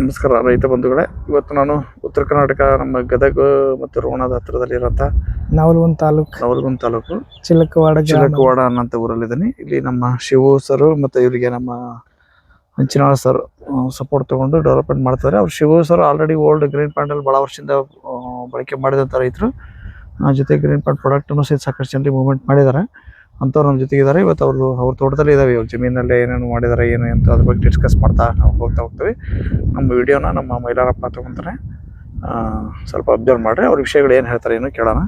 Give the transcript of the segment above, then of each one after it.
ನಮಸ್ಕಾರ ರೈತ ಬಂಧುಗಳೇ. ಇವತ್ತು ನಾನು ಉತ್ತರ ಕರ್ನಾಟಕ ನಮ್ಮ ಗದಗ ಮತ್ತು ರೋಣದ ಹತ್ತಿರದಲ್ಲಿರೋಂಥ ನವಲಗುಂದ ತಾಲೂಕು. ನವಲಗುಂದ ತಾಲೂಕು. ಚಿಲಕವಾಡ ಚಿಲಕವಾಡ ಅನ್ನೋಂಥ ಊರಲ್ಲಿದ್ದೀನಿ. ಇಲ್ಲಿ ನಮ್ಮ ಶಿವ ಸರ್ ಮತ್ತು ಇವರಿಗೆ ನಮ್ಮ ಹಂಚಿನಾಳ ಸರ್ ಸಪೋರ್ಟ್ ತಗೊಂಡು ಡೆವಲಪ್ಮೆಂಟ್ ಮಾಡ್ತಾರೆ ಅವ್ರು Shivu sir already old green pandal ಭಾಳ ವರ್ಷದಿಂದ ಬಳಕೆ ಮಾಡಿದಂಥ ರೈತರು. ಜೊತೆ ಗ್ರೀನ್ ಪ್ಯಾಂಟ್ ಪ್ರಾಡಕ್ಟನ್ನು ಸಹಿತ ಸಾಕಷ್ಟು ಜನರಿಗೆ ಮೂವ್ಮೆಂಟ್ ಮಾಡಿದ್ದಾರೆ. ಅಂಥವ್ರು ನಮ್ಮ ಜೊತೆಗಿದ್ದಾರೆ ಇವತ್ತು ಅವರು ಅವ್ರ ತೋಟದಲ್ಲಿ ಇದಾವೆ. ಇವಾಗ ಜಮೀನಲ್ಲಿ ಏನೇನು ಮಾಡಿದ್ದಾರೆ ಏನು ಅಂತ ಅದ್ರ ಬಗ್ಗೆ ಡಿಸ್ಕಸ್ ಮಾಡ್ತಾ ನಾವು ಹೋಗ್ತಾ ಹೋಗ್ತೀವಿ. ನಮ್ಮ ವಿಡಿಯೋನ ನಮ್ಮ ಮೈಲಾರಪ್ಪ ತಗೊಂತಾರೆ. ಸ್ವಲ್ಪ ಅಬ್ಸರ್ವ್ ಮಾಡಿರಿ. ಅವ್ರ ವಿಷಯಗಳು ಏನು ಹೇಳ್ತಾರೆ ಏನು ಕೇಳೋಣ.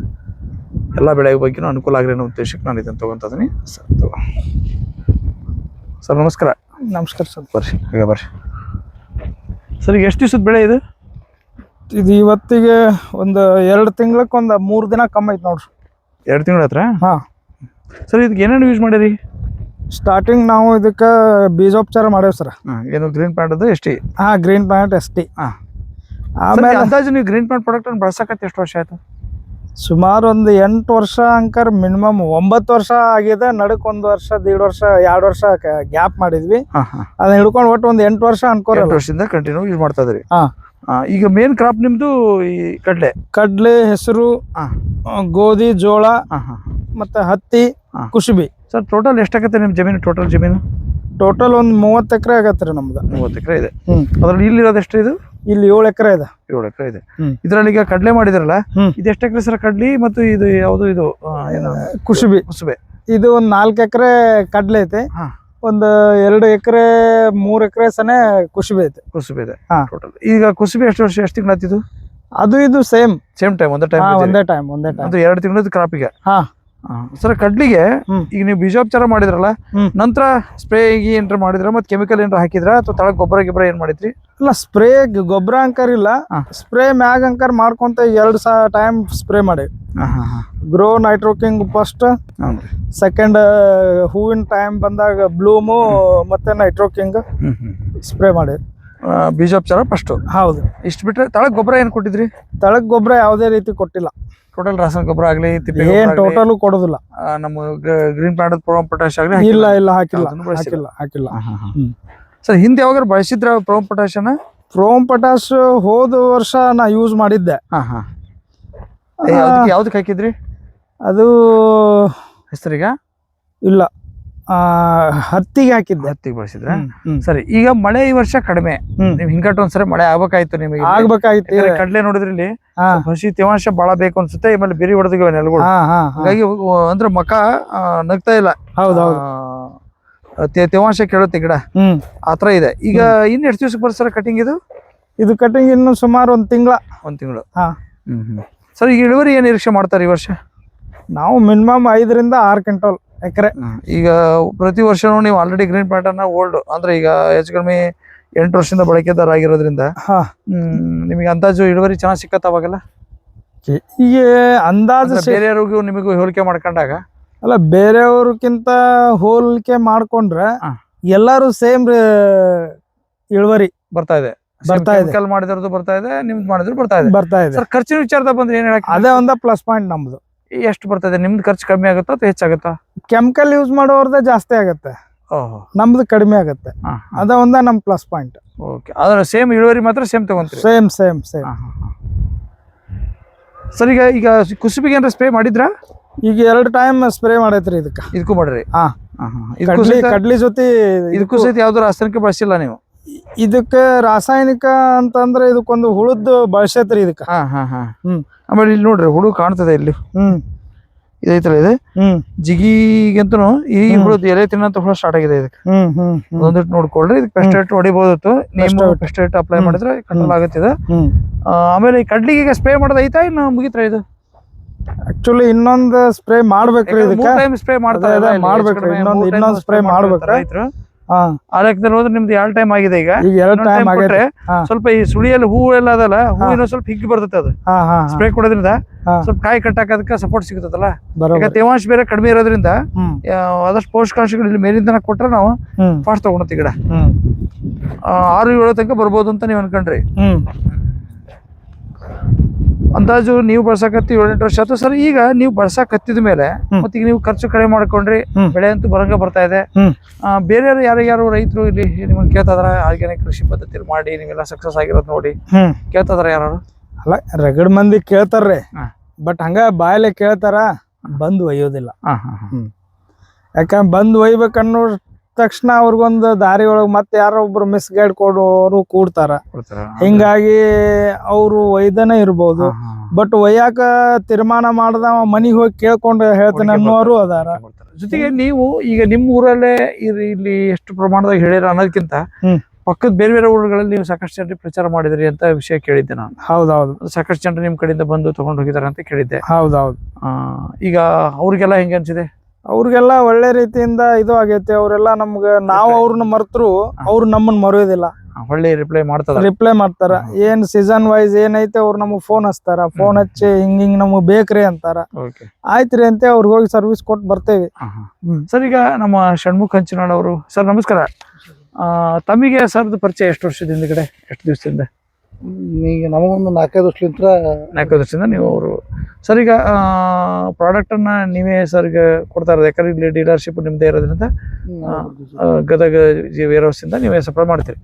ಎಲ್ಲ ಬೆಳೆ ಬಗ್ಗೆನೂ ಅನುಕೂಲ ಆಗಲಿ ಅನ್ನೋ ಉದ್ದೇಶಕ್ಕೆ ನಾನು ಇದನ್ನು ತೊಗೊತಾ ಇದೀನಿ ಸರ್ ಸರ್ ನಮಸ್ಕಾರ. ನಮಸ್ಕಾರ ಸರ್. ಬರ್ರಿ ಈಗ ಬರ್ರಿ. ಸರ್ ಈಗ ಎಷ್ಟು ದಿವ್ಸದ ಬೆಳೆ ಇದು? ಇದು ಇವತ್ತಿಗೆ ಒಂದು ಎರಡು ತಿಂಗಳಕ್ಕೆ ಒಂದು ಮೂರು ದಿನ ಕಮ್ಮಿ ಐತೆ ನೋಡ್ರಿ. ಎರಡು ತಿಂಗಳ ಹತ್ರ ಹಾ. ಸರ್ ಇದಕ್ಕೆ ಏನೇನು ಯೂಸ್ ಮಾಡಿರಿ? ಸ್ಟಾರ್ಟಿಂಗ್ ನಾವು ಇದಕ್ಕೆ ಬೀಜೋಪಚಾರ ಮಾಡೇವಿ ಸರ್. ಏನು ಗ್ರೀನ್ ಪ್ಯಾಂಟ್ ಅದು ಎಷ್ಟು? ಹಾಂ ಗ್ರೀನ್ ಪ್ಯಾಂಟ್ ಎಸ್ ಟಿ. ಹಾಂ. ಆಮೇಲೆ ಅಂದಾಜು ನೀವು ಗ್ರೀನ್ ಪ್ಯಾಂಟ್ ಪ್ರಾಡಕ್ಟನ್ನು ಬಳಸಕತ್ತೆ ಎಷ್ಟು ವರ್ಷ ಆಯ್ತು? ಸುಮಾರು ಒಂದು ಎಂಟು ವರ್ಷ ಅಂಕರ್ ಮಿನಿಮಮ್ ಒಂಬತ್ತು ವರ್ಷ ಆಗಿದೆ ನಡಕ್ ಒಂದು ವರ್ಷ ದೀಡ್ ವರ್ಷ ಎರಡು ವರ್ಷ ಗ್ಯಾಪ್ ಮಾಡಿದ್ವಿ. ಅದನ್ನ ಹಿಡ್ಕೊಂಡು ಒಟ್ಟು ಒಂದು ಎಂಟು ವರ್ಷ ಅನ್ಕೋರ ವರ್ಷದಿಂದ ಕಂಟಿನ್ಯೂ ಯೂಸ್ ಮಾಡ್ತಾ ಇದ್ರಿ. ಈಗ ಮೇನ್ ಕ್ರಾಪ್ ನಿಮ್ಮದು ಈ ಕಡಲೆ? ಕಡ್ಲೆ ಹೆಸರು. ಗೋಧಿ ಜೋಳ ಮತ್ತೆ ಹತ್ತಿ. ಕುಸುಬಿ. ಸರ್ ಟೋಟಲ್ ಎಷ್ಟಾಗತ್ತೆ ನಿಮ್ಮ ಜಮೀನು ಟೋಟಲ್ ಜಮೀನು? ಟೋಟಲ್ ಒಂದು ಮೂವತ್ತು ಎಕರೆ ಆಗತ್ತೆ ರೀ ನಮ್ದು. ಮೂವತ್ತು ಎಕರೆ ಇದೆ. ಅದ್ರಲ್ಲಿ ಇಲ್ಲಿರೋದು ಎಷ್ಟು ಇದು? ಇಲ್ಲಿ ಏಳು ಎಕರೆ ಇದೆ. ಏಳು ಎಕರೆ ಇದೆ. ಇದರಲ್ಲಿ ಈಗ ಕಡಲೆ ಮಾಡಿದ್ರಲ್ಲ. ಇದು ಎಷ್ಟು ಎಕರೆ ಸರ್ ಕಡ್ಲಿ ಮತ್ತು ಇದು ಯಾವುದು ಇದು ಕುಸುಬಿ. ಕುಸುಬೆ. ಇದು ಒಂದು ನಾಲ್ಕು ಎಕರೆ ಕಡ್ಲೆ ಐತೆ. ಒಂದು ಎರಡು ಎಕರೆ ಮೂರು ಎಕರೆ ಸನೆ ಕುಸುಬಿ ಐತೆ. ಕುಸುಬೆ ಇದೆ. ಟೋಟಲ್ ಈಗ ಕುಸುಬೆ ಎಷ್ಟು ವರ್ಷ ಎಷ್ಟು ತಿಂಗಳು ಅದು ಇದು ಸೇಮ್ ಸೇಮ್ ಟೈಮ್ ಒಂದೇ ಟೈಮ್ ಒಂದೇ ಟೈಮ್ ಒಂದೇ ಟೈಮ್ ಅದು ಎರಡು ತಿಂಗಳದ ಕ್ರಾಪಿಗೆ ಹಾ. ಸರ್ ಕಡ್ಲಿಗೆ ಈಗ ನೀವು ಬೀಜೋಪಚಾರ ಮಾಡಿದ್ರಲ್ಲ ನಂತರ ಸ್ಪ್ರೇ ಏನ್ರ ಮಾಡಿದ್ರ ಮತ್ತೆ ಕೆಮಿಕಲ್ ಏನ್ರ ಹಾಕಿದ್ರ ಅಥವಾ ತಳಗ್ ಗೊಬ್ಬರ ಗಿಬ್ಬರ ಏನ್ ಮಾಡಿದ್ರಿ? ಇಲ್ಲ ಸ್ಪ್ರೇ ಗೊಬ್ಬರ ಅಂಕರ್ ಇಲ್ಲ. ಸ್ಪ್ರೇ ಮ್ಯಾಗ್ ಅಂಕರ್ ಮಾಡ್ಕೊಂತ ಎರಡ್ ಸಾವಿರ ಟೈಮ್ ಸ್ಪ್ರೇ ಮಾಡಿ. ಗ್ರೋ ನೈಟ್ರೋಕಿಂಗ್ ಫಸ್ಟ್ ಸೆಕೆಂಡ್ ಹೂವಿನ ಟೈಮ್ ಬಂದಾಗ ಬ್ಲೂಮು ಮತ್ತೆ ನೈಟ್ರೋಕಿಂಗ್ ಸ್ಪ್ರೇ ಮಾಡಿ. ಬೀಜೋಪಚಾರ ಫಸ್ಟ್ ಹೌದು. ಇಷ್ಟು ಬಿಟ್ರೆ ತಳಗ್ ಗೊಬ್ಬರ ಏನ್ ಕೊಟ್ಟಿದ್ರಿ? ತಳಗ್ ಗೊಬ್ಬರ ಯಾವುದೇ ರೀತಿ ಕೊಟ್ಟಿಲ್ಲ. ಟೋಟಲ್ ರಾಸಾಯನಿಕ ಗೊಬ್ಬರ ಆಗ್ಲಿ ತಿಪ್ಪೆ ಏನ್ ಆಗ್ಲಿ, ಟೋಟಲು ಕೊಡೋದಿಲ್ಲ. ಆ, ನಮ್ಮ ಗ್ರೀನ್ ಪ್ಲಾಂಟ್ ಪ್ರೋಮ್ ಪೊಟ್ಯಾಶ್ ಆಗ್ಲಿ ಇಲ್ಲ ಇಲ್ಲ ಹಾಕಿಲ್ಲ ಬಳಸಿಲ್ಲ. ಹಾಕಿಲ್ಲ ಹಾಕಿಲ್ಲ. ಹ್ಮ್. ಸರ್ ಹಿಂದೆ ಯಾವಾಗ ಬಳಸಿದ್ರ ಪ್ರೋಮ್ ಪೊಟ್ಯಾಶನ ಪ್ರೋಮ್ ಪೊಟ್ಯಾಶ್ ಹೋದ ವರ್ಷ ನಾ ಯೂಸ್ ಮಾಡಿದ್ದೆ. ಯಾವ್ದಕ್ಕೆ ಯಾವ್ದಕ್ಕೆ ಹಾಕಿದ್ರಿ? ಅದು ಹೆಸರಿಗ? ಇಲ್ಲ. ಹತ್ತಿಗೆ ಹಾಕಿದ್ದೆ ಹತ್ತಿಗೆ ಬಳಸಿದ್ರ. ಸರಿ ಈಗ ಮಳೆ ಈ ವರ್ಷ ಕಡಿಮೆ. ನೀವು ಹಿಂಗಟ್ಟು ಒಂದ್ಸರಿ ಮಳೆ ಆಗ್ಬೇಕಾಯ್ತು ನಿಮಗೆ. ಆಗ್ಬೇಕಾಗಿತ್ತು ಕಡಲೆ ಕಡ್ಲೆ ನೋಡಿದ್ರಿ ಇಲ್ಲಿ ಹಸಿ ತೇವಾಂಶ ಬಹಳ ಬೇಕು ಅನ್ಸುತ್ತೆ ಆಮೇಲೆ ಬಿರಿ ಹೊಡೆದಿವೆ ನೆಲಗಳು. ಹಾಗಾಗಿ ಅಂದ್ರೆ ಮಕ ನಗ್ತಾ ಇಲ್ಲ. ಹೌದು ಹೌದು. ಆ, ತೇ- ತೇವಾಂಶ ಕೇಳುತ್ತೆ ಗಿಡ. ಹ್ಮ್. ಆತರ ಇದೆ. ಈಗ ಇನ್ ಎಷ್ಟು ದಿವಸಕ್ಕೆ ಬರ್ಸರ ಕಟಿಂಗ್ ಇದು? ಇದು ಕಟಿಂಗ್ ಇನ್ನು ಸುಮಾರು ಒಂದ್ ತಿಂಗಳ. ಒಂದ್ ತಿಂಗಳು. ಹಾ. ಸರ್ ಈಗ ಇಳುವರಿ ಏನ್ ನಿರೀಕ್ಷೆ ಮಾಡ್ತಾರೆ ಈ ವರ್ಷ? ನಾವು ಮಿನಿಮಮ್ ಐದರಿಂದ ಆರು ಕ್ವಿಂಟಲ್. ಎಕರೆ ಈಗ ಪ್ರತಿ ವರ್ಷನೂ ನೀವು ಆಲ್ರೆಡಿ ಗ್ರೀನ್ ಪ್ಲಾಂಟನ್ನ ಓಲ್ಡ್ ಅಂದ್ರೆ ಈಗ ಹೆಚ್ಚು ಕಡಿಮೆ ಎಂಟು ವರ್ಷದಿಂದ ಬಳಕೆದಾರ ಆಗಿರೋದ್ರಿಂದ ನಿಮಗೆ ಅಂದಾಜು ಇಳುವರಿ ಚೆನ್ನಾಗಿ ಸಿಕ್ಕತ್ತ ಅವಾಗೆಲ್ಲ? ಈಗ ಅಂದಾಜು ಬೇರೆಯವ್ರಿಗೂ ನಿಮಗೂ ಹೋಲಿಕೆ ಮಾಡ್ಕೊಂಡಾಗ? ಅಲ್ಲ ಬೇರೆಯವ್ರಕ್ಕಿಂತ ಹೋಲಿಕೆ ಮಾಡ್ಕೊಂಡ್ರೆ. ಎಲ್ಲಾರು ಸೇಮ್ ಇಳುವರಿ. ಬರ್ತಾ ಇದೆ. ಬರ್ತಾ ಇದೆ. ಬರ್ತಾ ಇದೆ ನಿಮ್ದು ಮಾಡಿದ್ರು ಬರ್ತಾ ಇದೆ. ಬರ್ತಾ ಇದೆ. ಖರ್ಚಿನ ವಿಚಾರದ ಬಂದ್ರೆ ಏನ್ ಹೇಳಕ್ ಅದೇ ಒಂದ ಪ್ಲಸ್ ಪಾಯಿಂಟ್ ನಮ್ದು. ಎಷ್ಟು ಬರ್ತದೆ? ನಿಮ್ದು ಖರ್ಚು ಕಮ್ಮಿ ಆಗುತ್ತಾ ಅಥವಾ ಹೆಚ್ಚಾಗುತ್ತಾ? ಕೆಮಿಕಲ್ ಯೂಸ್ ಮಾಡೋರ್ದ ಜಾಸ್ತಿ ಆಗತ್ತೆ. ಓಹೋ. ನಮ್ದು ಕಡಿಮೆ ಆಗತ್ತೆ. ಅದ ಒಂದ ನಮ್ ಪ್ಲಸ್ ಪಾಯಿಂಟ್ ಓಕೆ ಅದರ ಸೇಮ್ ಇಳುವರಿ ಮಾತ್ರ ಸೇಮ್ ತಗೊಂತೀರಿ? ಸೇಮ್ ಸೇಮ್ ಸೇಮ್ ಸರ್ ಈಗ ಈಗ ಕುಸುಬಿಗೆ ಏನಾರ ಸ್ಪ್ರೇ ಮಾಡಿದ್ರಾ? ಈಗ ಎರಡು ಟೈಮ್ ಸ್ಪ್ರೇ ಮಾಡೈತ್ರಿ ಇದಕ್ಕ. ಇದಕ್ಕೂ ಮಾಡ್ರಿ? ಹಾ. ಹಾ, ಹಾ. ಇದಕ್ಕೂ ಕಡ್ಲಿ ಸಹಿತ ಕಡ್ಲಿ ಜೊತೆ ಇದಕ್ಕೂ ಸಹಿತ ಯಾವ್ದು ರಾಸಾಯನಿಕ ಬಳಸಿಲ್ಲ ನೀವು? ಇದಕ್ಕೆ ರಾಸಾಯನಿಕ ಅಂತಂದ್ರೆ ಇದಕ್ಕೊಂದು ಹುಳದ್ದು ಬಳಸೈತ್ರಿ ಇದಕ್ಕ. ಹಾ ಹಾ ಹಾ. ಹ್ಮ್. ಆಮೇಲೆ ಇಲ್ಲಿ ನೋಡ್ರಿ ಹುಳು ಕಾಣ್ತದೆ ಇಲ್ಲಿ. ಹ್ಮ್. ಇದೈತಲ್ಲ ಇದು? ಹ್ಮ್. ಜಿಗಿಗಂತೂ ಈ ಹುಳದ ಎಲೆ ತಿನ್ನಂತ ಹುಳ ಸ್ಟಾರ್ಟ್ ಆಗಿದೆ ಇದಕ್ಕೆ. ಹ್ಮ್ ಹ್ಮ್ ಒಂದಿಟ್ಟು ನೋಡ್ಕೊಳ್ರಿ ಇದಕ್ಕೆ ಪೆಸ್ಟೇಟ್ ಹೊಡಿಬೋದಿತ್ತು ನೀವು. ಪೆಸ್ಟೇಟ್ ಅಪ್ಲೈ ಮಾಡಿದ್ರೆ ಕಂಟ್ರೋಲ್ ಆಗುತ್ತೆ ಇದು ಆಮೇಲೆ ಈ ಕಡ್ಲಿಗೆ ಸ್ಪ್ರೇ ಮಾಡೋದು ಐತಾ ಇನ್ನು ಮುಗಿತ್ರ ಇದು? ಆಕ್ಚುಲಿ ಇನ್ನೊಂದ್ ಸ್ಪ್ರೇ ಮಾಡ್ಬೇಕ್ರಿ ಇದಕ್ಕೆ. ಟೈಮ್ ಸ್ಪ್ರೇ ಮಾಡ್ತಾರೆ ಮಾಡ್ಬೇಕ್ರಿ. ಇನ್ನೊಂದು ಸ್ಪ್ರೇ ಮಾಡ್ಬೇಕ್ರಿ. ರೈತರು. ಆ ಲೆಕ್ಕದಲ್ಲಿ ಹೋದ್ರೆ ನಿಮ್ದು ಎರಡು ಟೈಮ್ ಆಗಿದೆ ಈಗ. ಈಗ ಎರಡ್ ಟೈಮ್ ಕೊಟ್ರೆ ಸ್ವಲ್ಪ ಈ ಸುಳಿಯಲ್ಲಿ ಹೂ ಎಲ್ಲ ಅದಲ್ಲ ಹೂವಿನ ಸ್ವಲ್ಪ ಹಿಗ್ಗಿ ಬರ್ತದೆ ಅದು. ಸ್ಪ್ರೇ ಕೊಡೋದ್ರಿಂದ. ಸ್ವಲ್ಪ ಕಾಯಿ ಕಟ್ಟಾಕೋದಕ್ಕೆ ಸಪೋರ್ಟ್ ಸಿಗುತ್ತಲ್ಲ. ಈಗ ತೇವಾಂಶ ಬೇರೆ ಕಡಿಮೆ ಇರೋದ್ರಿಂದ ಆದಷ್ಟು ಪೋಷಕಾಂಶಗಳು ಇಲ್ಲಿ ಮೇಲಿಂದ ಕೊಟ್ರೆ ನಾವು ಫಾಸ್ಟ್ ತಗೊಳತ್ತಿ ಗಿಡ. ಆರು ಏಳು ತನಕ ಬರ್ಬೋದು ಅಂತ ನೀವು ಅನ್ಕೊಂಡ್ರಿ. ಅಂದಾಜು ನೀವು ಬಳಸಕತ್ತಿ ಏಳೆಂಟು ವರ್ಷ. ಆಯ್ತು ಸರ್ ಈಗ ನೀವು ಬಳಸಕ್ ಹತ್ತಿದ ಮೇಲೆ. ಮತ್ತೆ ಈಗ ನೀವು ಖರ್ಚು ಕಡಿಮೆ ಮಾಡ್ಕೊಂಡ್ರಿ. ಬೆಳೆ ಅಂತೂ ಬರಂಗ ಬರ್ತಾ ಇದೆ. ಬೇರೆಯವರು ಆ, ಬೇರೆ ಯಾರು ಯಾರು ರೈತರು ಇಲ್ಲಿ ನಿಮ್ಮನ್ನ ಕೇಳ್ತಾದ್ರ ಆರ್ಗ್ಯಾನಿಕ್ ಕೃಷಿ ಪದ್ಧತಿ ಮಾಡಿ ನೀವೆಲ್ಲ ಸಕ್ಸಸ್ ಆಗಿರೋದು ನೋಡಿ. ಕೇಳ್ತಾದ್ರ ಯಾರು ಅಲ್ಲ ರೆಗಡ್ ಮಂದಿ ಕೇಳ್ತಾರ್ರಿ. ಬಟ್ ಹಂಗ ಬಾಯಲ್ಲೇ ಕೇಳ್ತಾರ? ಬಂದು ಒಯ್ಯೋದಿಲ್ಲ. ಯಾಕಂದ್ರೆ ಬಂದು ಒಯ್ಬೇಕು ಅನ್ನೋ ತಕ್ಷಣ ಅವ್ರಿಗೊಂದು ದಾರಿ ಒಳಗೆ ಮತ್ತೆ ಯಾರೋ ಒಬ್ರು ಮಿಸ್ ಗೈಡ್ ಕೊಡೋರು ಕೂಡ್ತಾರ. ಹಿಂಗಾಗಿ ಅವರು ಒಯ್ದನೇ ಇರ್ಬೋದು. ಬಟ್ ಒಯ್ಯಾಕ ತೀರ್ಮಾನ ಮಾಡ್ದ ಮನಿಗ್ ಹೋಗಿ ಕೇಳ್ಕೊಂಡು ಹೇಳ್ತಾನೆ ಅನ್ನೋರು ಅದಾರ. ಜೊತೆಗೆ ನೀವು ಈಗ ನಿಮ್ಮ ಊರಲ್ಲೇ ಇಲ್ಲಿ ಇಲ್ಲಿ ಎಷ್ಟು ಪ್ರಮಾಣದಾಗ ಹೇಳಿರ ಅನ್ನೋದಕ್ಕಿಂತ ಪಕ್ಕದ ಬೇರೆ ಬೇರೆ ಊರುಗಳಲ್ಲಿ ನೀವು ಸಾಕಷ್ಟು ಜನರಿಗೆ ಪ್ರಚಾರ ಮಾಡಿದ್ರಿ ಅಂತ ವಿಷಯ ಕೇಳಿದ್ದೆ ನಾನು. ಹೌದೌದು. ಸಾಕಷ್ಟು ಜನರು ನಿಮ್ ಕಡೆಯಿಂದ ಬಂದು ತಗೊಂಡು ಹೋಗಿದ್ದಾರೆ ಅಂತ ಕೇಳಿದ್ದೆ. ಹೌದೌದು. ಈಗ ಅವ್ರಿಗೆಲ್ಲ ಹೆಂಗೆ ಅನ್ಸಿದೆ? ಅವ್ರಿಗೆಲ್ಲ ಒಳ್ಳೆ ರೀತಿಯಿಂದ ಇದು ಆಗೈತಿ ಅವರೆಲ್ಲ ನಮ್ಗೆ ನಾವು ಅವ್ರನ್ನ ಮರ್ತರು ಅವ್ರು ನಮ್ಮನ್ನ ಮರೆಯೋದಿಲ್ಲ. ಒಳ್ಳೆ ರಿಪ್ಲೈ ಮಾಡ್ತಾರೆ ರಿಪ್ಲೈ ಮಾಡ್ತಾರ. ಏನ್ ಸೀಸನ್ ವೈಸ್ ಏನೈತೆ ಅವ್ರು ನಮಗ್ ಫೋನ್ ಹಚ್ತಾರ. ಫೋನ್ ಹಚ್ಚಿ ಹಿಂಗ್ ಹಿಂಗ್ ನಮಗ್ ಬೇಕ್ರಿ ಅಂತಾರ. ಆಯ್ತ್ರಿ ಅಂತ ಅವ್ರಿಗೆ ಹೋಗಿ ಸರ್ವಿಸ್ ಕೊಟ್ಟು ಬರ್ತೇವೆ. ಸರ್ ಈಗ ನಮ್ಮ ಷಣ್ಮುಖ ಹಂಚಿನಾಳ್ ಅವರು ಸರ್ ನಮಸ್ಕಾರ. ತಮಗೆ ಸರ್ದು ಪರಿಚಯ ಎಷ್ಟು ವರ್ಷದಿಂದ ಹಿಂದ್ಗಡೆ ಎಷ್ಟು ದಿವಸದಿಂದ? ಈಗ ನಮಗೊಂದು ನಾಲ್ಕೈದು ವರ್ಷಲಿಂತ್ರ ನಾಲ್ಕೈದು ವರ್ಷದಿಂದ ನೀವು ಅವರು. ಸರ್ ಈಗ ಪ್ರಾಡಕ್ಟ್ ಅನ್ನ ನೀವೇ ಈಗ ಕೊಡ್ತಾ ಇರೋದು ಯಾಕಂದ್ರೆ ಇಲ್ಲಿ ಡೀಲರ್ಶಿಪ್ ನಿಮ್ದೇ ಇರೋದ್ರಿಂದ ಗದಗ ವೇರ್ ಇಂದ ನೀವೇ ಸಪ್ಲೈ ಮಾಡ್ತೀರಿ.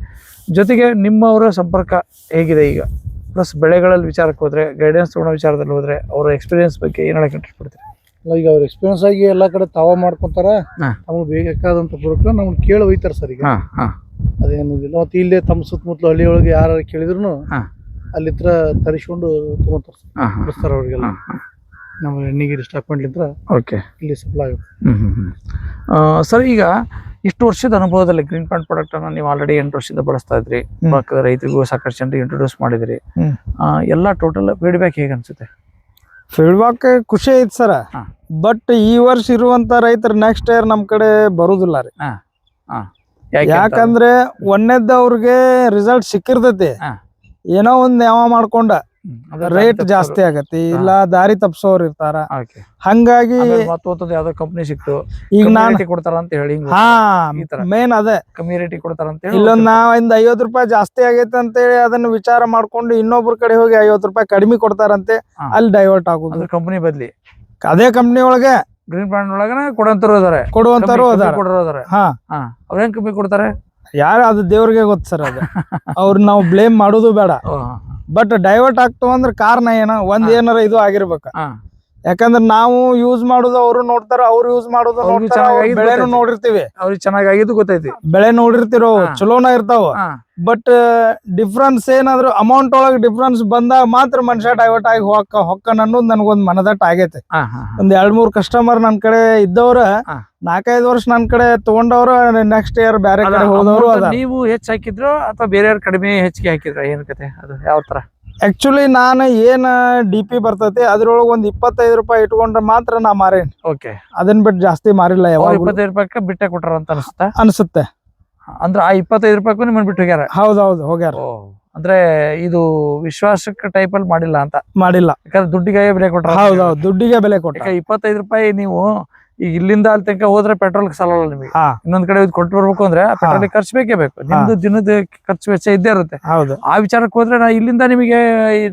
ಜೊತೆಗೆ ನಿಮ್ಮವರ ಸಂಪರ್ಕ ಹೇಗಿದೆ ಈಗ? ಪ್ಲಸ್ ಬೆಳೆಗಳಲ್ಲಿ ವಿಚಾರಕ್ಕೆ ಹೋದ್ರೆ ಗೈಡೆನ್ಸ್ ತಗೊಳ್ಳೋ ವಿಚಾರದಲ್ಲಿ ಹೋದರೆ ಅವರ ಎಕ್ಸ್ಪೀರಿಯನ್ಸ್ ಬಗ್ಗೆ ಏನ್ ಹೇಳಕ್ಕೆ ಇಂಟ್ರೆಸ್ಟ್ ಪಡ್ತೀರಿ ಈಗ ಅವ್ರ ಎಕ್ಸ್ಪೀರಿಯನ್ಸ್ ಆಗಿ ಎಲ್ಲಾ ಕಡೆ ತಾವ ಮಾಡ್ಕೊಂತಾರ. ನಮ್ಗೆ ಬೇಕಾದಂಥ ಪ್ರಾಡಕ್ಟ್ ನಮ್ಗೆ ಕೇಳಿ ಒಯ್ತಾರೆ ಸರ್ ಈಗ. ಅದೇನಿಲ್ಲ ಮತ್ತೆ ಇಲ್ಲೇ ತಮ್ಮ ಸುತ್ತಮುತ್ತಲು ಹಳ್ಳಿ ಒಳಗೆ ಯಾರು ಕೇಳಿದ್ರು ಹಾ. ಅಲ್ಲಿತ್ರ ತರಿಸ್ಕೊಂಡು ತಗೊಂತಾರ ಹಾ ಹಾ. ಕೊಡಿಸ್ತಾರ ಅವ್ರಿಗೆಲ್ಲ. ನಮ್ಮ ಎಣ್ಣಿಗಿರಿ ಸ್ಟಾಕ್ ಮಾಡ್ಲಿಂತ್ರ ಓಕೆ. ಇಲ್ಲಿ ಸಪ್ಲೈ ಆಗುತ್ತೆ. ಹ್ಮ್ ಹ್ಮ್ ಹ್ಮ್. ಸರ್ ಈಗ ಇಷ್ಟು ವರ್ಷದ ಅನುಭವದಲ್ಲಿ ಗ್ರೀನ್ ಪ್ಯಾಂಟ್ ಪ್ರಾಡಕ್ಟ್ ಅನ್ನ ನೀವು ಆಲ್ರೆಡಿ ಎಂಟು ವರ್ಷದಿಂದ ಬಳಸ್ತಾ ಇದ್ರಿ. ಹ್ಮ್. ಪಕ್ಕದ ರೈತರಿಗೂ ಸಾಕಷ್ಟು ಜನರಿಗೆ ಇಂಟ್ರೊಡ್ಯೂಸ್ ಮಾಡಿದ್ರಿ. ಹ್ಮ್. ಆ, ಎಲ್ಲ ಟೋಟಲ್ ಫೀಡ್ಬ್ಯಾಕ್ ಹೇಗೆ ಅನ್ಸುತ್ತೆ? ಫೀಡ್ಬ್ಯಾಕ್ ಖುಷಿ ಐತಿ ಸರ್. ಹಾ. ಬಟ್ ಈ ವರ್ಷ ಇರುವಂತ ರೈತರು ನೆಕ್ಸ್ಟ್ ಇಯರ್ ನಮ್ ಕಡೆ ಬರುದಿಲ್ಲ ರೀ. ಹಾ. ಯಾಕಂದ್ರೆ ಒಂದ್ ಅವ್ರಿಗೆ ರಿಸಲ್ಟ್ ಸಿಕ್ಕಿರ್ತೈತಿ. ಏನೋ ಒಂದ್ ಯಾವ ಮಾಡ್ಕೊಂಡ. ರೇಟ್ ಜಾಸ್ತಿ ಆಗತಿ ಇಲ್ಲ ದಾರಿ ತಪ್ಸೋರ್ ಇರ್ತಾರ. ಹಂಗಾಗಿ ಯಾವ್ದೋ ಕಂಪ್ನಿ ಸಿಕ್ತು. ಈಗ ನಾನ್ ಕೊಡ್ತಾರ ಅಂತ ಹೇಳಿ ಹಾ. ಮೇನ್ ಅದೇ ಕಮ್ಮಿ ರೇಟ್ ಕೊಡ್ತಾರ ಅಂತ ಹೇಳಿ ಇಲ್ಲೊಂದ್ ನಾವ್ ಒಂದ್ ಐವತ್ ರೂಪಾಯಿ ಜಾಸ್ತಿ ಆಗೈತೆ ಅಂತೇಳಿ ಅದನ್ನ ವಿಚಾರ ಮಾಡ್ಕೊಂಡು ಇನ್ನೊಬ್ರ ಕಡೆ ಹೋಗಿ ಐವತ್ ರೂಪಾಯಿ ಕಡಿಮೆ ಕೊಡ್ತಾರಂತೆ ಅಲ್ಲಿ ಡೈವರ್ಟ್ ಆಗುದು. ಕಂಪನಿ ಬದ್ಲಿ. ಅದೇ ಕಂಪ್ನಿ ಒಳಗೆ ಗ್ರೀನ್ ಪ್ಯಾಂಟ್ ಒಳಗನೆ ಕೊಡಂತರು ಇದಾರೆ. ಕೊಡುವಂತರು ಕೊಡೋರು ಇದಾರೆ. ಹಾ. ಹಾ. ಅವ್ರ ಹೆಂಗ್ ಕಮ್ಮಿ ಕೊಡ್ತಾರೆ? ಯಾರು ಅದು ದೇವ್ರಿಗೆ ಗೊತ್ತು ಸರ್ ಅದು. ಅವ್ರ ನಾವು ಬ್ಲೇಮ್ ಮಾಡೋದು ಬೇಡ. ಬಟ್ ಡೈವರ್ಟ್ ಆಗ್ತಾವ ಅಂದ್ರೆ ಕಾರಣ ಏನ? ಒಂದ್ ಏನಾರ ಇದು ಆಗಿರ್ಬೇಕ. ಯಾಕಂದ್ರೆ ನಾವು ಯೂಸ್ ಮಾಡುದು ಅವರು ನೋಡ್ತಾರ ಅವ್ರು ಯೂಸ್ ಮಾಡುದು ಬೆಳೆನು ನೋಡಿರ್ತೀವಿ. ಅವ್ರಿಗೆ ಚೆನ್ನಾಗಿ ಆಗಿದ್ದು ಗೊತ್ತೈತಿ. ಬೆಳೆ ನೋಡಿರ್ತಿರೋ. ಚಲೋನ ಇರ್ತಾವ. ಬಟ್ ಡಿಫ್ರೆನ್ಸ್ ಏನಾದ್ರು ಅಮೌಂಟ್ ಒಳಗ ಡಿಫ್ರೆನ್ಸ್ ಬಂದಾಗ ಮಾತ್ರ ಮನುಷ್ಯ ಡೈವರ್ಟ್ ಆಗಿ ಹೊಕ್ಕ ಹೊಕ್ಕನ್ ಅನ್ನೋದು ನನಗೊಂದು ಮನದಟ್ಟ ಆಗೈತೆ. ಒಂದ್ ಎರಡ್ ಮೂರ್ ಕಸ್ಟಮರ್ ನನ್ ಕಡೆ ಇದ್ದವ್ರ. ನಾಲ್ಕೈದು ವರ್ಷ ನನ್ ಕಡೆ ತಗೊಂಡವ್ರ ನೆಕ್ಸ್ಟ್ ಇಯರ್ ಬೇರೆ ಕಡೆ ಹೋದವರು ನೀವು ಹೆಚ್ಚ ಹಾಕಿದ್ರು ಅಥವಾ ಬೇರೆಯವ್ರ ಕಡಿಮೆ ಹೆಚ್ಚಿಗೆ ಹಾಕಿದ್ರ ಏನ್ ಕತೆ? ಅದು ಯಾವ ತರ? ಆಕ್ಚುಲಿ ನಾನು ಏನ್ ಡಿ ಪಿ ಬರ್ತೈತಿ ಅದ್ರೊಳಗ ಒಂದ್ ಇಪ್ಪತ್ತೈದು ರೂಪಾಯಿ ಇಟ್ಕೊಂಡ್ರೆ ಮಾತ್ರ ನಾ ಮಾರೇನ್. ಓಕೆ ಅದನ್ ಬಿಟ್ಟು ಜಾಸ್ತಿ ಮಾರಿಲ್ಲ ಯಾವ ಯಾವಾಗ ಇಪ್ಪತ್ತೈದು ರೂಪಾಯಿ ಬಿಟ್ಟೆ ಕೊಟ್ರ ಅಂತ ಅನ್ಸುತ್ತೆ? ಅನ್ಸುತ್ತೆ. ಅಂದ್ರೆ ಆ ಇಪ್ಪತ್ತೈದು ರೂಪಾಯಿಗೂ ನಿಮ್ಮನ್ನ ಬಿಟ್ಟು ಹೋಗ್ಯಾರ? ಹೌದೌದು ಹೋಗ್ಯಾರ. ಅಂದ್ರೆ ಇದು ವಿಶ್ವಾಸಕ್ಕೆ ಟೈಪ್ ಅಲ್ಲಿ ಮಾಡಿಲ್ಲ ಅಂತ? ಮಾಡಿಲ್ಲ. ಯಾಕಂದ್ರೆ ದುಡ್ಡಿಗೆ ಬೆಲೆ ಕೊಟ್ರ ಹೌದೌದು ದುಡ್ಡಿಗೆ ಬೆಲೆ ಕೊಟ್ಟ ಇಪ್ಪತ್ತೈದು ರೂಪಾಯಿ ನೀವು ಈಗ ಇಲ್ಲಿಂದ ಅಲ್ಲಿ ತನಕ ಹೋದ್ರೆ ಪೆಟ್ರೋಲ್ ಸಾಲಲ್ಲ ನಿಮಗೆ. ಇನ್ನೊಂದ್ ಕಡೆ ಇದು ಕೊಟ್ಟು ಬರ್ಬೇಕು ಅಂದ್ರೆ ಪೆಟ್ರೋಲ್ ಖರ್ಚು ಬೇಕೇ ಬೇಕು. ನಿಮ್ದು ದಿನದ ಖರ್ಚು ವೆಚ್ಚ ಇದ್ದೇ ಇರುತ್ತೆ. ಹೌದು. ಆ ವಿಚಾರಕ್ಕೆ ಹೋದ್ರೆ ನಾ ಇಲ್ಲಿಂದ ನಿಮಗೆ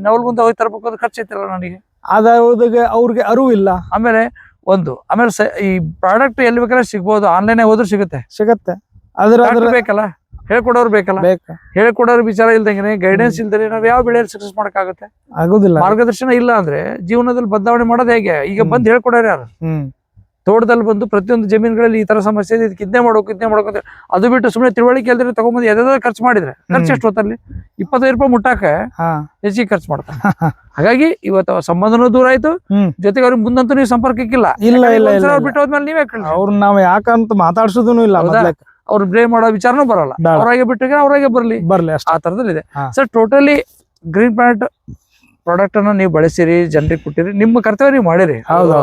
ನವಲ್ಗುಂದ ಹೋಗಿ ತರಬೇಕು ಅಂದ್ರೆ ಖರ್ಚು ಐತಿಲ್ಲ ನನಗೆ? ಅದಾಗ ಅವ್ರಿಗೆ ಅರಿವು ಇಲ್ಲ. ಆಮೇಲೆ ಒಂದು ಆಮೇಲೆ ಈ ಪ್ರಾಡಕ್ಟ್ ಎಲ್ಲಿ ಬೇಕಾದ್ರೆ ಸಿಗ್ಬೋದು ಆನ್ಲೈನ್ ಹೋದ್ರೆ ಸಿಗುತ್ತೆ. ಸಿಗತ್ತೆ. ಅದ್ರ ಅದ್ರ Doctor ಬೇಕಲ್ಲ? ಹೇಳ್ಕೊಡೋರು ಬೇಕಲ್ಲ? ಬೇಕ. ಹೇಳ್ಕೊಡೋರ್ ವಿಚಾರ ಇಲ್ದಂಗೆ ಗೈಡೆನ್ಸ್ ಇಲ್ದೇ ನಾವ್ ಯಾವ ಬೆಳೆಯಲ್ಲಿ ಸಕ್ಸಸ್ ಮಾಡಕ್ಕಾಗುತ್ತೆ? ಆಗುದಿಲ್ಲ. ಮಾರ್ಗದರ್ಶನ ಇಲ್ಲ ಅಂದ್ರೆ ಜೀವನದಲ್ಲಿ ಬದಲಾವಣೆ ಮಾಡೋದು ಹೇಗೆ? ಈಗ. ಬಂದ್ ಹೇಳ್ಕೊಡೋರು ಯಾರು? ತೋಟದಲ್ಲಿ ಬಂದು ಪ್ರತಿಯೊಂದು ಜಮೀನುಗಳಲ್ಲಿ ಈ ತರ ಸಮಸ್ಯೆ ಇದೆ ಇದಕ್ಕೆ ಇದನ್ನೇ ಮಾಡೋಕೆ ಇದನ್ನೇ ಮಾಡ್ಬೇಕು ಅಂತ ಅದು ಬಿಟ್ಟು ಸುಮ್ಮನೆ ತಿಳುವಳಿಕೆ ಅಲ್ದ್ರೆ ತಗೊಂಬಂದು ಯಾವ್ದಾದ್ರು ಖರ್ಚು ಮಾಡಿದ್ರೆ. ಖರ್ಚು. ಎಷ್ಟು ಹೊತ್ತಲ್ಲಿ? ಇಪ್ಪತ್ತೈದು ರೂಪಾಯಿ ಮುಟ್ಟಾಕ ಹೆಚ್ಚಿಗೆ ಖರ್ಚು ಮಾಡ್ತಾರೆ. ಹಾಗಾಗಿ ಇವತ್ತು ಸಂಬಂಧನೂ ದೂರ ಆಯ್ತು. ಜೊತೆಗೆ ಅವ್ರಿಗೆ ಮುಂದಂತೂ ನೀವು ಸಂಪರ್ಕಕ್ಕಿಲ್ಲ. ಇಲ್ಲ, ಇಲ್ಲ, ಬಿಟ್ಟು ಹೋದ್ಮೇಲೆ ನೀವೇ ಅವ್ರನ್ನ ನಾವ್ ಯಾಕಂತ ಮಾತಾಡ್ಸೋದು ಇಲ್ಲ ಅವ್ರು ಬ್ಲೇಮ್ ಮಾಡೋ ವಿಚಾರನೂ ಬರಲ್ಲ. ಅವ್ರಾಗೆ ಬಿಟ್ಟಿಗೆ ಅವ್ರಾಗೆ ಬರ್ಲಿ. ಬರ್ಲಿ ಆ ತರದಲ್ಲಿದೆ ಇದೆ sir totally green plant product ಅನ್ನ ನೀವು ಬಳಸಿರಿ ಜನರಿಗೆ ಕೊಟ್ಟಿರಿ ನಿಮ್ಮ ಕರ್ತವ್ಯ ನೀವು ಮಾಡಿರಿ.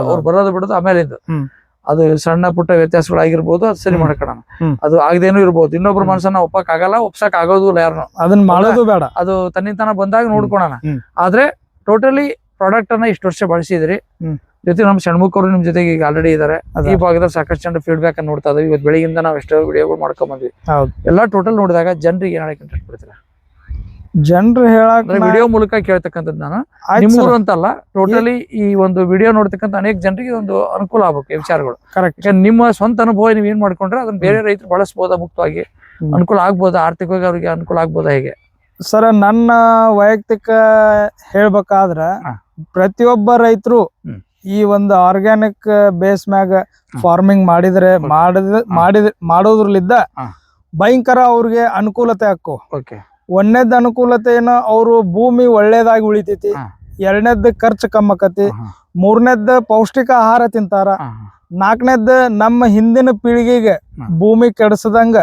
ಅವ್ರು ಬರೋದು ಬಿಡೋದು ಆಮೇಲಿಂದ. ಅದು ಸಣ್ಣ ಪುಟ್ಟ ವ್ಯತ್ಯಾಸಗಳಾಗಿರ್ಬೋದು ಅದು ಸರಿ ಹ್ಮ್. ಅದು ಆಗದೇನು ಇರ್ಬೋದು. ಇನ್ನೊಬ್ರು. ಮನಸ್ಸನ್ನ ಒಪ್ಪಕ್ ಆಗಲ್ಲ ಒಪ್ಸಕ್ ಆಗೋದು ಇಲ್ಲ ಯಾರನ್ನು ಅದನ್ನ ಮಾಡೋದು ಬೇಡ. ಅದು ತನ್ನಿಂತಾನ ಬಂದಾಗ ನೋಡ್ಕೊಳ ಆದ್ರೆ ಟೋಟಲಿ ಪ್ರಾಡಕ್ಟ್ ಅನ್ನ ಇಷ್ಟು ವರ್ಷ ಬಳಸಿದ್ರಿ. ಜೊತೆ ನಮ್ಮ ಷಣ್ಮುಖರು ನಿಮ್ ಜೊತೆಗೆ ಈಗ ಆಲ್ರೆಡಿ ಇದಾರೆ. ಈ ಭಾಗದಲ್ಲಿ ಸಾಕಷ್ಟು ಜನ ಫೀಡ್ಬ್ಯಾಕ್ ಅನ್ನು ನೋಡ್ತಾ ಇದ್ದೀವಿ ಇವತ್ತು ಬೆಳಗಿಂದ ನಾವು ಎಷ್ಟೋ ವಿಡಿಯೋಗಳು ಮಾಡ್ಕೊಂಡ್ ಬಂದ್ವಿ. ಎಲ್ಲಾ ಟೋಟಲ್ ನೋಡಿದಾಗ ಜನರಿಗೆ ಏನ್ ಹೇಳಕ್ ಇಂಟ್ರೆಸ್ಟ್ ಪಡ್ತೀರಾ ಜನರು ಹೇಳಕ್ ವಿಡಿಯೋ ಮೂಲಕ ಕೇಳ್ತಕ್ಕಂಥದ್ದು ನಾನು. ನಿಮ್ಮೂರು ಅಂತಲ್ಲ ಟೋಟಲಿ ಈ ಒಂದು ವಿಡಿಯೋ ನೋಡ್ತಕ್ಕಂಥ ಅನೇಕ ಜನರಿಗೆ ಒಂದು ಅನುಕೂಲ ಆಗ್ಬೇಕು ವಿಚಾರಗಳು. ಕರೆಕ್ಟ್ ನಿಮ್ಮ ಸ್ವಂತ ಅನುಭವ ನೀವು ಏನ್ ಮಾಡ್ಕೊಂಡ್ರೆ ಅದನ್ನ ಬೇರೆ ರೈತರು ಬಳಸಬಹುದಾ ಮುಕ್ತವಾಗಿ? ಅನುಕೂಲ ಆಗ್ಬೋದಾ? ಆರ್ಥಿಕವಾಗಿ ಅವ್ರಿಗೆ ಅನುಕೂಲ ಆಗ್ಬೋದಾ ಹೇಗೆ? ಸರ್ ನನ್ನ ವೈಯಕ್ತಿಕ ಹೇಳ್ಬೇಕಾದ್ರ ಪ್ರತಿಯೊಬ್ಬ ರೈತರು. ಈ ಒಂದು ಆರ್ಗ್ಯಾನಿಕ್ ಬೇಸ್ ಮ್ಯಾಗ ಫಾರ್ಮಿಂಗ್ ಮಾಡಿದ್ರೆ ಮಾಡಿದ ಮಾಡಿದ ಮಾಡೋದ್ರಲ್ಲಿದ್ದ ಭಯಂಕರ ಅವ್ರಿಗೆ ಅನುಕೂಲತೆ ಹಾಕು. ಒಂದನೇದ್ ಅನುಕೂಲತೆ ಏನೋ ಅವರು ಭೂಮಿ ಒಳ್ಳೇದಾಗಿ ಉಳಿತೈತಿ. ಎರಡನೇದ್ ಖರ್ಚು ಕಮ್ಮಕತಿ ಮೂರನೇದ್ ಪೌಷ್ಟಿಕ ಆಹಾರ ತಿಂತಾರ ನಾಲ್ಕನೇದ್ ನಮ್ಮ ಹಿಂದಿನ ಪೀಳಿಗೆಗೆ ಭೂಮಿ ಕೆಡಸದಂಗ.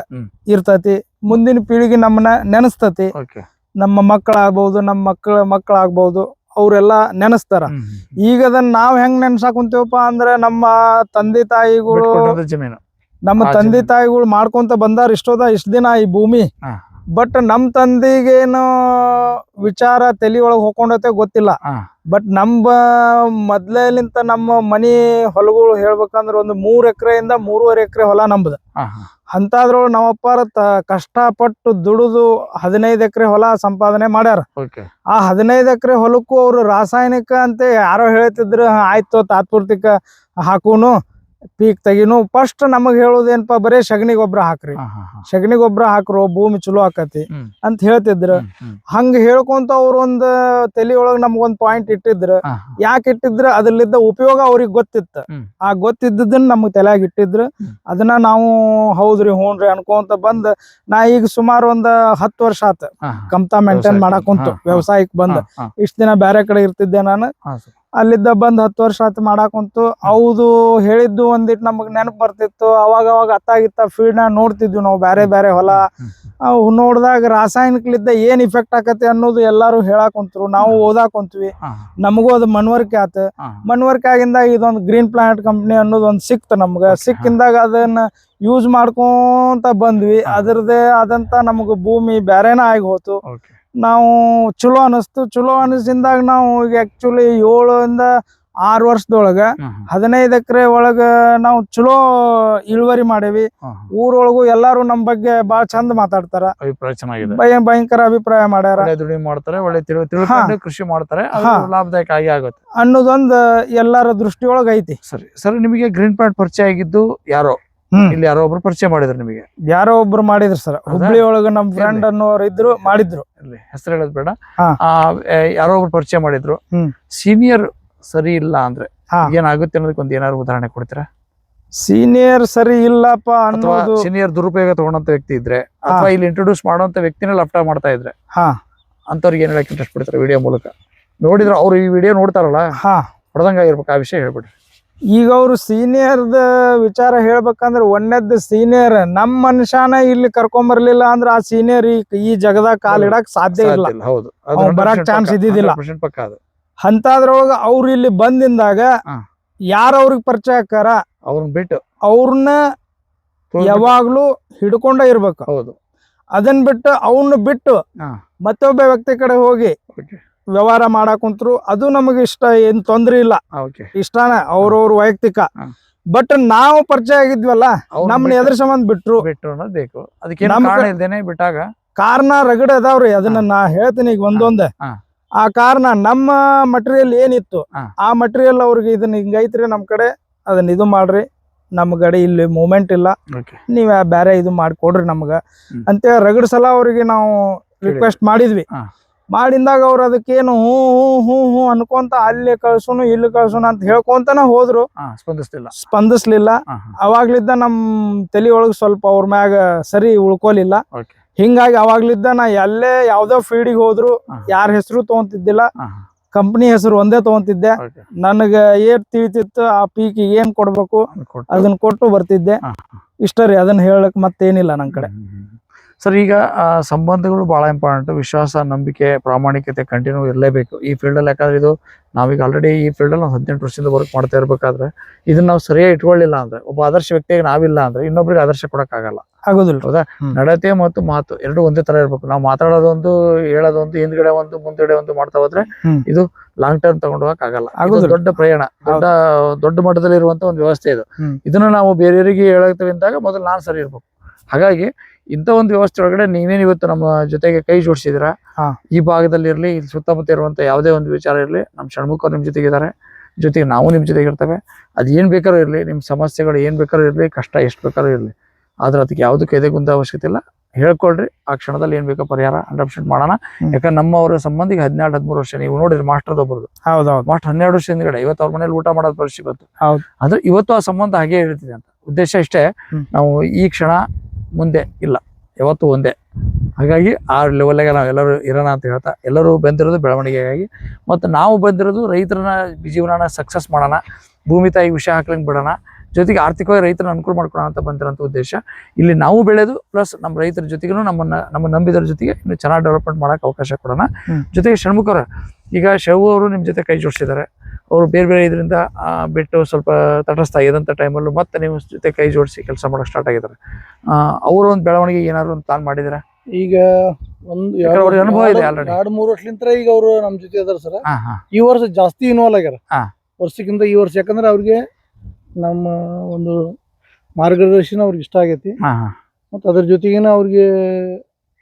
ಇರ್ತತಿ ಮುಂದಿನ ಪೀಳಿಗೆ ನಮ್ಮನ್ನ ನೆನಸ್ತತಿ. ನಮ್ಮ ಮಕ್ಕಳಾಗ್ಬಹುದು ನಮ್ಮ ಮಕ್ಕಳ ಮಕ್ಕಳಾಗ್ಬಹುದು ಅವರೆಲ್ಲ ನೆನೆಸ್ತಾರ. ಈಗ ಅದನ್ನ ನಾವ್ ಹೆಂಗ್ ನೆನ್ಸಾಕ್ ಕುಂತೀವಪ್ಪ ಅಂದ್ರೆ ನಮ್ಮ ತಂದೆ ತಾಯಿಗಳು ಜಮೀನು. ನಮ್ಮ ತಂದೆ ತಾಯಿಗಳು ಮಾಡ್ಕೊಂತ ಬಂದಾರ ಇಷ್ಟೋದ ಇಷ್ಟ ದಿನ ಈ ಭೂಮಿ. ಬಟ್ ನಮ್ ತಂದಿಗೇನು ವಿಚಾರ ತಲಿ ಒಳಗ್ ಗೊತ್ತಿಲ್ಲ. ಬಟ್ ನಮ್ಮ ಮೊದ್ಲಿಂತ ನಮ್ಮ ಮನಿ ಹೊಲಗಳು ಹೇಳ್ಬೇಕಂದ್ರ ಒಂದು ಮೂರ್ ಎಕರೆಯಿಂದ ಮೂರುವರೆ ಎಕರೆ ಹೊಲ ನಮ್ದು. ಅಂತಾದ್ರೊಳಗ ನಮ್ಮಪ್ಪಾರ ಕಷ್ಟಪಟ್ಟು ದುಡಿದು ಹದಿನೈದು ಎಕರೆ ಹೊಲ ಸಂಪಾದನೆ ಮಾಡ್ಯಾರ. ಆ ಹದಿನೈದು ಎಕರೆ ಹೊಲಕ್ಕೂ ಅವ್ರು ರಾಸಾಯನಿಕ ಅಂತ ಯಾರೋ ಹೇಳ್ತಿದ್ರು "ಹಾ, ಆಯ್ತು ತಾತ್ಪೂರ್ತಿಕ ಹಾಕೂನು. ಪೀಕ್ ತೆಗಿನು. ಫಸ್ಟ್ ನಮಗ್ ಹೇಳೋದೇನಪ್ಪ ಬರೇ ಸಗಣಿ ಗೊಬ್ಬರ ಹಾಕ್ರಿ. ಸಗಣಿ ಗೊಬ್ಬರ ಹಾಕ್ರು ಭೂಮಿ ಚಲೋ ಆಕತಿ ಅಂತ ಹೇಳ್ತಿದ್ರು. ಹಂಗ ಹೇಳ್ಕೊಂತ ಅವ್ರ ಒಂದ್ ತಲಿ ಒಳಗ್ ನಮ್ಗೊಂದ್ ಪಾಯಿಂಟ್ ಇಟ್ಟಿದ್ರು. ಯಾಕೆ ಇಟ್ಟಿದ್ರ? ಅದ್ರಲ್ಲಿದ್ದ ಉಪಯೋಗ ಅವ್ರಿಗೆ ಗೊತ್ತಿತ್ತು. ಆ ಗೊತ್ತಿದ್ದದನ್ನ ನಮ್ಗ್ ತಲೆಯಾಗ ಇಟ್ಟಿದ್ರು. ಅದನ್ನ ನಾವು ಹೌದ್ರಿ ಹ್ಞೂನ್ರಿ ಅನ್ಕೊಂತ ಬಂದ್ ನಾ ಈಗ ಸುಮಾರು ಒಂದ್ ಹತ್ತು ವರ್ಷ ಆತ. ಕಮ್ತಾ ಮೇಂಟೈನ್ ವ್ಯವಸಾಯಕ್ಕೆ. ಮಾಡಕ್ ಕುಂತು. ಹಾ, ಹಾ. ವ್ಯವಸಾಯಕ್ ಬಂದ್. ಇಷ್ಟ ದಿನ ಬೇರೆ ಕಡೆ ಇರ್ತಿದ್ದೆ ನಾನು. ಅಲ್ಲಿದ್ದ ಬಂದ್ ಹತ್ತು ವರ್ಷ ಆತ ಮಾಡಾಕ್ ಕುಂತು. ಹೌದು ಹೇಳಿದ್ದು ಒಂದಿಟ್ ನಮಗ್ ನೆನಪ್ ಬರ್ತಿತ್ತು. ಅವಾಗ ಅವಾಗ ಅತ್ತಾಗಿತ್ತ ಫೀಲ್ಡ್ನ ನೋಡ್ತಿದ್ವಿ ನಾವು ಬೇರೆ ಬೇರೆ ಹೊಲ. ಅವು ನೋಡಿದಾಗ ರಾಸಾಯನಿಕಲಿದ್ದ ಏನ್ ಇಫೆಕ್ಟ್ ಆಕತಿ ಅನ್ನೋದು ಎಲ್ಲಾರು ಹೇಳಾಕ್ ಕುಂತ್ರು. ನಾವು ಓದಾಕ್ ಕುಂತ್ವಿ. ನಮಗೂ ಅದು ಮನವರಿಕೆ ಆತ. ಮನವರಿಕೆ ಆಗಿಂದ ಇದೊಂದು ಗ್ರೀನ್ ಪ್ಲಾನೆಟ್ ಕಂಪ್ನಿ ಅನ್ನೋದು ಒಂದು ಸಿಕ್ತು ನಮ್ಗ. ಸಿಕ್ಕಿಂದಾಗ ಅದನ್ನ ಯೂಸ್ ಮಾಡ್ಕೊಂತ ಬಂದ್ವಿ. ಅದರದೇ ಆದಂತ ನಮಗ ಭೂಮಿ ಬ್ಯಾರೇನ ಆಗಿ ಹೋತು. ನಾವು ಚಲೋ ಅನಿಸ್ತು. ಚಲೋ ಅನಿಸಿದಾಗ ನಾವು ಈಗ ಆಕ್ಚುಲಿ ಏಳರಿಂದ ಆರು ವರ್ಷದೊಳಗ. ಹದಿನೈದು ಎಕರೆ ಒಳಗ ನಾವು ಚಲೋ ಇಳುವರಿ ಮಾಡೇವಿ. ಊರೊಳಗೂ ಎಲ್ಲಾರು ನಮ್ ಬಗ್ಗೆ ಬಾಳ ಚಂದ ಮಾತಾಡ್ತಾರ. ಅಭಿಪ್ರಾಯ ಚೆನ್ನಾಗಿದೆ. ಭಯ ಭಯಂಕರ ಅಭಿಪ್ರಾಯ ಮಾಡ್ಯಾರ. ದುಡಿಮೆ ಮಾಡ್ತಾರೆ ಒಳ್ಳೆ ತಿಳಿ ತಿಳ್ಕೊಂಡು ಕೃಷಿ ಮಾಡ್ತಾರೆ. ಲಾಭದಾಯಕ ಆಗಿ ಆಗುತ್ತೆ. ಅನ್ನೋದೊಂದ್ ಎಲ್ಲಾರ ದೃಷ್ಟಿಯೊಳಗ ಐತಿ. ಸರಿ. ಸರ್ ನಿಮಗೆ ಗ್ರೀನ್ ಪ್ಲಾಂಟ್ ಪರಿಚಯ ಆಗಿದ್ದು ಯಾರೋ. ಇಲ್ಲಿ ಯಾರೋ ಒಬ್ರು ಪರಿಚಯ ಮಾಡಿದ್ರು ನಿಮಗೆ. ಯಾರೋ ಒಬ್ರು ಮಾಡಿದ್ರು ಸರ್. ಹುಬ್ಳಿ ಒಳಗ ನಮ್ ಫ್ರೆಂಡ್ ಅನ್ನೋರು ಇದ್ರು ಮಾಡಿದ್ರು. ಇಲ್ಲಿ. ಹೆಸರು ಹೇಳೋದ್ ಬೇಡ. ಯಾರೋ ಒಬ್ರು ಪರಿಚಯ ಮಾಡಿದ್ರು. ಸೀನಿಯರ್ ಸರಿ ಇಲ್ಲ ಅಂದ್ರೆ. ಏನಾಗುತ್ತೆ ಅನ್ನೋದಕ್ಕೆ ಒಂದು ಏನಾದ್ರು ಉದಾಹರಣೆ ಕೊಡ್ತೀರಾ? ಸೀನಿಯರ್ ಸರಿ ಇಲ್ಲಪ್ಪ ಅನ್ನೋದು ಸೀನಿಯರ್ ದುರುಪಯೋಗ ತಗೊಂಡಂತ ವ್ಯಕ್ತಿ ಇದ್ರೆ ಅಥವಾ ಇಲ್ಲಿ ಇಂಟ್ರೊಡ್ಯೂಸ್ ಮಾಡುವಂತ ವ್ಯಕ್ತಿನ ಲಫ್ಟ ಮಾಡ್ತಾ ಇದ್ರೆ ಹಾ. ಅಂತವ್ರಿಗೆ ಏನ್ ಹೇಳಕ್ ಇಂಟ್ರೆಸ್ಟ್ ಪಡ್ತಾರೆ ವಿಡಿಯೋ ಮೂಲಕ? ನೋಡಿದ್ರೆ ಅವ್ರು ಈ ವಿಡಿಯೋ ನೋಡ್ತಾರಲ್ಲ? ಹಾ. ಹೊಡೆದಂಗ ಆಗಿರ್ಬೇಕು ಆ ವಿಷಯ ಹೇಳ್ಬಿಡ್ರಿ. ಈಗ ಅವ್ರು ಸೀನಿಯರ್ದ ವಿಚಾರ ಹೇಳ್ಬೇಕಂದ್ರೆ ಒಂದೇದ್ದು ಸೀನಿಯರ್ ನಮ್ಮ ಮನುಷ್ಯನ ಇಲ್ಲಿ ಕರ್ಕೊಂಬರ್ಲಿಲ್ಲ ಅಂದ್ರ ಆ ಸೀನಿಯರ್ ಈ ಈ ಜಗದಾಗ ಕಾಲಿಡಕ್ ಸಾಧ್ಯ ಇಲ್ಲ. ಸಾಧ್ಯ ಇಲ್ಲ, ಹೌದು. ಬರಕ್ ಚಾನ್ಸ್ ಇದ್ದಿದ್ದಿಲ್ಲ. ಅಂತದ್ರೊಳಗ ಅವ್ರು ಇಲ್ಲಿ ಬಂದಿಂದಾಗ. ಯಾರ ಅವ್ರಿಗೆ ಪರಿಚಯ ಆಕಾರ ಅವ್ರನ್ನ ಬಿಟ್ಟು. ಅವ್ರನ್ನ ಯಾವಾಗ್ಲೂ ಹಿಡ್ಕೊಂಡ ಇರ್ಬೇಕು. ಹೌದು. ಅದನ್ ಬಿಟ್ಟು ಅವನ್ನ ಬಿಟ್ಟು ಮತ್ತೊಬ್ಬ ವ್ಯಕ್ತಿ ಕಡೆ ಹೋಗಿ ವ್ಯವಹಾರ ಮಾಡಾಕುಂತರು ಕುಂತ್ರು ಅದು ನಮಗೆ ಇಷ್ಟ ಏನ್ ತೊಂದ್ರೆ ಇಲ್ಲ. ಇಷ್ಟಾನ ಅವ್ರವ್ರ ವೈಯಕ್ತಿಕ. ಬಟ್ ನಾವು ಪರಿಚಯ ಆಗಿದ್ವಲ್ಲ ನಮ್ನ ಎದ್ರ ಸಂಬಂಧ ಬಿಟ್ರು. ಬಿಟ್ಟು ಅನ್ನೋದು ಬೇಕು. ಅದಕ್ಕೆ ಕಾರಣ ಇಲ್ದೇನೆ ಬಿಟ್ಟಾಗ? ಕಾರಣ ರಗಡ ಅದಾವ್ರಿ ಅದನ್ನ ನಾ ಹೇಳ್ತೀನಿ ಈಗ ಒಂದೊಂದ್. ಆ ಕಾರಣ ನಮ್ಮ ಮಟೀರಿಯಲ್ ಏನಿತ್ತು ಆ ಮಟೀರಿಯಲ್ ಅವ್ರಿಗೆ ಇದನ್ನ ಹಿಂಗೈತ್ರಿ ನಮ್ ಕಡೆ ಅದನ್ನ ಇದು ಮಾಡ್ರಿ. ನಮ್ ಕಡೆ ಇಲ್ಲಿ ಮೂಮೆಂಟ್ ಇಲ್ಲ. ನೀವ್ ಬೇರೆ ಇದು ಮಾಡ್ಕೊಡ್ರಿ ನಮ್ಗ. ಅಂತ ರಗಡ್ ಸಲ ಅವ್ರಿಗೆ ನಾವು ರಿಕ್ವೆಸ್ಟ್ ಮಾಡಿದ್ವಿ. ಮಾಡಿದಾಗ ಅವ್ರು ಅದಕ್ಕೇನು ಹ್ಞೂ ಹ್ಞೂ ಹ್ಞೂ ಹ್ಞೂ ಅನ್ಕೊಂತ ಅಲ್ಲಿ ಕಳ್ಸೋನು ಇಲ್ಲಿ ಕಳ್ಸುನು ಅಂತ ಹೇಳ್ಕೊಂತನ ಹೋದ್ರು. ಸ್ಪಂದಿಸ್ಲಿಲ್ಲ. ಸ್ಪಂದಿಸ್ಲಿಲ್ಲ. ಅವಾಗ್ಲಿದ್ದ ನಮ್ ತಲಿ ಒಳಗ್ ಸ್ವಲ್ಪ ಅವ್ರ ಮ್ಯಾಗ ಸರಿ ಉಳ್ಕೊಲಿಲ್ಲ. ಹಿಂಗಾಗಿ ಅವಾಗ್ಲಿದ್ದ ನಾ ಎಲ್ಲೇ ಯಾವ್ದೋ ಫೀಲ್ಡಿಗೆ ಹೋದ್ರು. ಯಾರ ಹೆಸರು ತಗೊಂತಿದ್ದಿಲ್ಲ ಕಂಪ್ನಿ ಹೆಸರು ಒಂದೇ ತಗೊಂತಿದ್ದೆ ನನಗ ಏನ್ ತಿಳಿತಿತ್ತು ಆ ಪೀಕಿಗೆ ಏನ್ ಕೊಡ್ಬೇಕು ಅದನ್ನ ಕೊಟ್ಟು. ಬರ್ತಿದ್ದೆ. ಇಷ್ಟ ರೀ ಅದನ್ನ ಹೇಳಕ್ ಮತ್ತೇನಿಲ್ಲ ನನ್ ಕಡೆ. ಸರ್ ಈಗ ಸಂಬಂಧಗಳು ಬಹಳ ಇಂಪಾರ್ಟೆಂಟ್ ವಿಶ್ವಾಸ ನಂಬಿಕೆ ಪ್ರಾಮಾಣಿಕತೆ ಕಂಟಿನ್ಯೂ ಇರಲೇಬೇಕು. ಈ ಫೀಲ್ಡಲ್ಲಿ ಯಾಕಂದ್ರೆ ಇದು ನಾವೀಗ ಆಲ್ರೆಡಿ ಈ ಫೀಲ್ಡಲ್ಲಿ ನಾವು ಹದಿನೆಂಟು ವರ್ಷದಿಂದ ವರ್ಕ್ ಮಾಡ್ತಾ ಇರಬೇಕಾದ್ರೆ ಇದನ್ನ ನಾವು ಸರಿಯಾಗಿ ಇಟ್ಕೊಳ್ಳಿಲ್ಲ ಅಂದ್ರೆ ಒಬ್ಬ ಆದರ್ಶ ವ್ಯಕ್ತಿಗೆ ನಾವಿಲ್ಲ ಅಂದ್ರೆ ಇನ್ನೊಬ್ರಿಗೆ ಆದರ್ಶ ಕೊಡೋಕ್ಕಾಗಲ್ಲ ಆಗೋದಿಲ್ಲ. ಹೌದಾ. ನಡತೆ ಮತ್ತು ಮಾತು ಎರಡು ಒಂದೇ ತರ ಇರ್ಬೇಕು. ನಾವು ಮಾತಾಡೋದೊಂದು ಹೇಳೋದೊಂದು ಹಿಂದ್ಗಡೆ ಒಂದು ಮುಂದ್ಗಡೆ ಒಂದು ಮಾಡ್ತಾ ಹೋದ್ರೆ ಇದು ಲಾಂಗ್ ಟರ್ಮ್ ತಗೊಂಡು ಹೋಗಕ್ ಆಗಲ್ಲ. ದೊಡ್ಡ ಪ್ರಯಾಣ. ದೊಡ್ಡ ದೊಡ್ಡ ಮಟ್ಟದಲ್ಲಿ ಇರುವಂತ ಒಂದು ವ್ಯವಸ್ಥೆ ಇದು. ಇದನ್ನ ನಾವು ಬೇರೆಯವರಿಗೆ ಹೇಳಕ್ತೇವೆ ಅಂದಾಗ ಮೊದಲು ನಾನ್ ಸರಿ ಇರ್ಬೇಕು. ಹಾಗಾಗಿ ಇಂಥ ಒಂದು ವ್ಯವಸ್ಥೆ ಒಳಗಡೆ ನೀವೇನು ಇವತ್ತು ನಮ್ಮ ಜೊತೆಗೆ ಕೈ ಜೋಡಿಸಿದ್ರ. ಈ ಭಾಗದಲ್ಲಿ ಇರಲಿ ಇಲ್ಲಿ ಸುತ್ತಮುತ್ತ ಇರುವಂತ ಯಾವುದೇ ಒಂದು ವಿಚಾರ ಇರಲಿ ನಮ್ಮ ಷಣ್ಮುಖ ನಿಮ್ಮ ಜೊತೆಗೆ ಜೊತೆಗಿದ್ದಾರೆ ಜೊತೆಗೆ ನಾವು ನಿಮ್ಮ ಜೊತೆಗೆ ಇರ್ತವೆ. ಅದು ಏನು ಬೇಕಾದ್ರೂ ಇರಲಿ ನಿಮ್ಮ ಸಮಸ್ಯೆಗಳು ಏನು ಬೇಕಾದ್ರೂ ಇರಲಿ ಕಷ್ಟ ಎಷ್ಟು ಬೇಕಾದ್ರೂ ಇರಲಿ. ಆದ್ರೆ ಅದಕ್ಕೆ ಯಾವುದಕ್ಕೆ ಎದೆಗುಂದ ಅವಶ್ಯಕತೆ ಇಲ್ಲ. ಹೇಳ್ಕೊಳ್ರಿ ಆ ಕ್ಷಣದಲ್ಲಿ ಏನ್ ಬೇಕೋ ಪರಿಹಾರ ಹಂಡ್ರೆಡ್ ಪರ್ಸೆಂಟ್ ಮಾಡೋಣ ಯಾಕಂದ್ರೆ ನಮ್ಮ ಅವರ ಸಂಬಂಧಿಗೆ ಹದಿನೆರಡು ಹದಿಮೂರು ವರ್ಷ ನೀವು ನೋಡಿದ್ರೆ ಮಾಸ್ಟರ್ ಒಬ್ಬರದು ಹೌದೌದು. ಮಾಸ್ಟರ್ ಹನ್ನೆರಡು ವರ್ಷ ಹಿಂದ್ಗಡೆ ಇವತ್ತು ಅವ್ರ ಮನೇಲಿ ಊಟ ಮಾಡೋದು ಪರಿಸ್ಥಿತಿ ಬಂತು. ಹೌದು. ಅಂದ್ರೆ ಇವತ್ತು ಆ ಸಂಬಂಧ ಹಾಗೆ ಇರ್ತಿದೆ ಅಂತ. ಉದ್ದೇಶ ಇಷ್ಟೇ ನಾವು ಈ ಕ್ಷಣ ಮುಂದೆ ಇಲ್ಲ. ಯಾವತ್ತು ಒಂದೇ. ಹಾಗಾಗಿ ಆ ಲೆವೆಲ್ಗೆ ನಾವು ಎಲ್ಲರೂ ಇರೋಣ ಅಂತ ಹೇಳ್ತಾ ಎಲ್ಲರೂ ಬಂದಿರೋದು ಬೆಳವಣಿಗೆಗಾಗಿ. ಮತ್ತು ನಾವು ಬಂದಿರೋದು ರೈತರನ್ನ ಜೀವನನ ಸಕ್ಸಸ್ ಮಾಡೋಣ. ಭೂಮಿ ತಾಯಿ ವಿಷಯ ಹಾಕ್ಲಿಂಗ್ ಬಿಡೋಣ. ಜೊತೆಗೆ ಆರ್ಥಿಕವಾಗಿ ರೈತರನ್ನ ಅನುಕೂಲ ಮಾಡ್ಕೊಳ್ಳೋಣ ಅಂತ ಬಂದಿರೋಂಥ ಉದ್ದೇಶ. ಇಲ್ಲಿ ನಾವು ಬೆಳೆದು ಪ್ಲಸ್ ನಮ್ಮ ರೈತರ ಜೊತೆಗೂ ನಮ್ಮನ್ನು ನಮ್ಮ ನಂಬಿದರ ಜೊತೆಗೆ ಇನ್ನು ಚೆನ್ನಾಗಿ ಡೆವಲಪ್ಮೆಂಟ್ ಮಾಡೋಕ್ಕೆ ಅವಕಾಶ ಕೊಡೋಣ. ಜೊತೆಗೆ ಷಣ್ಮುಖರು ಈಗ ಶವು ಅವರು ನಿಮ್ಮ ಜೊತೆ ಕೈ ಜೋಡಿಸಿದ್ದಾರೆ. ಅವರು ಬೇರೆ ಬೇರೆ ಇದರಿಂದ ಬಿಟ್ಟು ಸ್ವಲ್ಪ ತಟಸ್ಥ ಆಗಿದಂಥ ಟೈಮಲ್ಲೂ ಮತ್ತೆ ನಿಮ್ಮ ಜೊತೆ ಕೈ ಜೋಡಿಸಿ ಕೆಲಸ ಮಾಡಕ್ಕೆ ಸ್ಟಾರ್ಟ್ ಆಗಿದ್ದಾರೆ. ಅವರು ಒಂದು ಬೆಳವಣಿಗೆ ಏನಾದರೂ ಒಂದು ಪ್ಲಾನ್ ಮಾಡಿದ್ರೆ ಈಗ ಒಂದು ಅನುಭವ ಇದೆ ಆಲ್ರೆಡಿ ಎರಡು ಮೂರು ವರ್ಷಲಿಂತ್ರ ಈಗ ಅವರು ನಮ್ಮ ಜೊತೆ ಇದ್ದಾರೆ ಸರ್. ಈ ವರ್ಷ ಜಾಸ್ತಿ ಇನ್ವಾಲ್ವ್ ಆಗ್ಯಾರ. ವರ್ಷಕ್ಕಿಂತ ಈ ವರ್ಷ ಯಾಕಂದ್ರೆ ಅವ್ರಿಗೆ ನಮ್ಮ ಒಂದು ಮಾರ್ಗದರ್ಶನ ಅವ್ರಿಗೆ ಇಷ್ಟ ಆಗೈತಿ. ಮತ್ತು ಅದ್ರ ಜೊತೆಗಿನ ಅವ್ರಿಗೆ